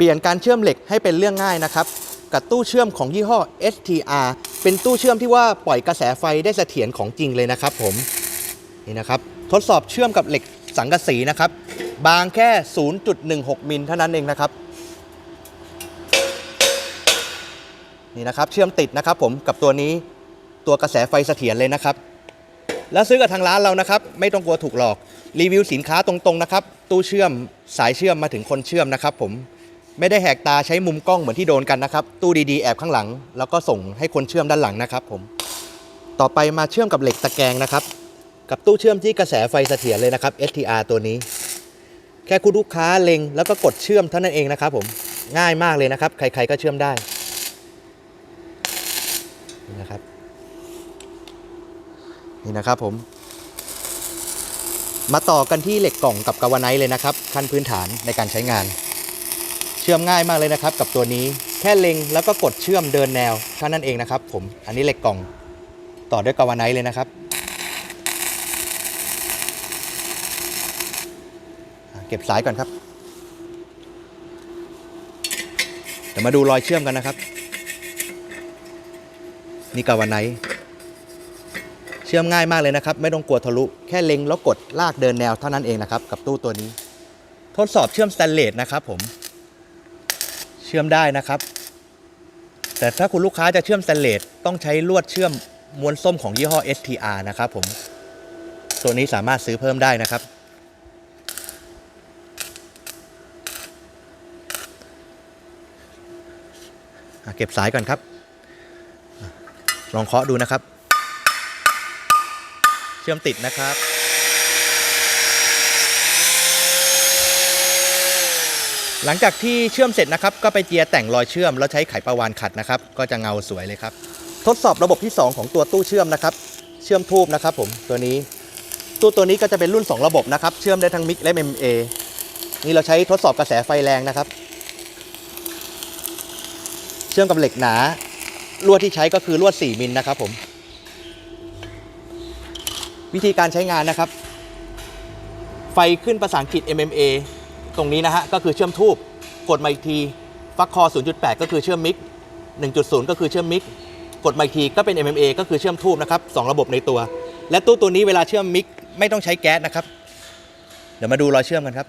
ปลี่ยนการเชื่อมเหล็กให้เป็นเรื่องง่ายนะครับ กับตู้เชื่อมของยี่ห้อ STR เป็นตู้เชื่อมที่ว่าปล่อยกระแสไฟได้เสถียรของจริงเลยนะครับผมนี่นะครับทดสอบเชื่อมกับเหล็กสังกะสีนะครับ บางแค่ 0.16 มิลเท่านั้นเองนะครับนี่นะครับเชื่อมติดนะครับผมกับตัวนี้ตัวกระแสไฟเสถียรเลยนะครับ แล้วซื้อกับทางร้านเรานะครับ ไม่ต้องกลัวถูกหลอกรีวิวสินค้าตรงๆนะครับ ตู้เชื่อมสายเชื่อมมาถึงคนเชื่อมนะครับผม ไม่ได้แหกตาใช้มุมกล้องเหมือนที่โดนกันนะครับ ตู้ดีๆแอบข้างหลัง แล้วก็ส่งให้คนเชื่อมด้านหลังนะครับผม ต่อไปมาเชื่อมกับเหล็กตะแกรงนะครับ กับตู้เชื่อมที่กระแสไฟเสถียรเลยนะครับ STR ตัวนี้ แค่คุณลูกค้าเล็งแล้วก็กดเชื่อมเท่านั้นเองนะครับผมง่ายมากเลยนะครับ ใครๆก็เชื่อมได้นี่นะครับนี่นะครับผม มาต่อกันที่เหล็กกล่องกับกาวไนท์เลยนะครับ ขั้นพื้นฐานในการใช้งาน เชื่อมง่ายมากเลยนะครับ กับตัวนี้แค่เล็งแล้วก็กดเชื่อมเดินแนวเท่านั้นเองนะครับ ผมอันนี้เหล็กกล่องต่อด้วยกาวาไนท์เลยนะครับ เก็บสายก่อนครับเดี๋ยวมาดูรอยเชื่อมกันนะครับ นี่กาวาไนท์เชื่อมง่ายมากเลยนะครับ ไม่ต้องกลัวทะลุ แค่เล็งแล้วกดลากเดินแนวเท่านั้นเองนะครับ กับตู้ตัวนี้ ทดสอบเชื่อมสแตนเลสนะครับผม เชื่อมได้นะครับ แต่ถ้าคุณลูกค้าจะเชื่อมสแตนเลสต้องใช้ลวดเชื่อมม้วนส้มของยี่ห้อ STR นะครับผม ตัวนี้สามารถซื้อเพิ่มได้นะครับอะเก็บสายก่อนครับ ลองเคาะดูนะครับ เชื่อมติดนะครับ หลังจากที่เชื่อมเสร็จนะครับก็ไปเจียแต่งรอยเชื่อมแล้วใช้ไขประวานขัดนะครับ ก็จะเงาสวยเลยครับ ทดสอบระบบที่ 2 ของตัวตู้เชื่อมนะครับ เชื่อมทูบนะครับ ผมตัวนี้ ตู้ตัวนี้ก็จะเป็นรุ่น 2 ระบบนะครับ เชื่อมได้ทั้งมิกและ MMA นี่เราใช้ทดสอบกระแสไฟแรงนะครับ เชื่อมกับเหล็กหนาลวดที่ใช้ก็คือลวด 4 มิลนะครับ ผม วิธีการใช้งานนะครับ ไฟขึ้นภาษาอังกฤษ MMA ตรงนี้นะฮะก็คือเชื่อมทูบกดมาอีกทีฟักคอ 0.8 ก็คือเชื่อมมิก1.0 ก็คือเชื่อมมิกกดมาอีกทีก็เป็น MMA ก็คือเชื่อมทูบนะครับสองระบบในตัว และตู้ตัวนี้เวลาเชื่อมมิกไม่ต้องใช้แก๊สนะครับ เดี๋ยวมาดูรอยเชื่อมกันครับ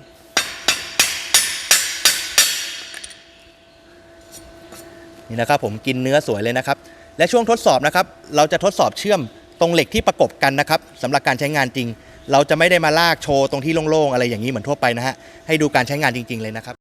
นี่นะครับผมกินเนื้อสวยเลยนะครับ และช่วงทดสอบนะครับ เราจะทดสอบเชื่อม ตรงเหล็กที่ประกบกันนะครับสำหรับการใช้งานจริง เราจะไม่ได้มาลากโชว์ตรงที่โล่งๆอะไรอย่างนี้เหมือนทั่วไปนะฮะให้ดูการใช้งานจริง ๆเลยนะครับ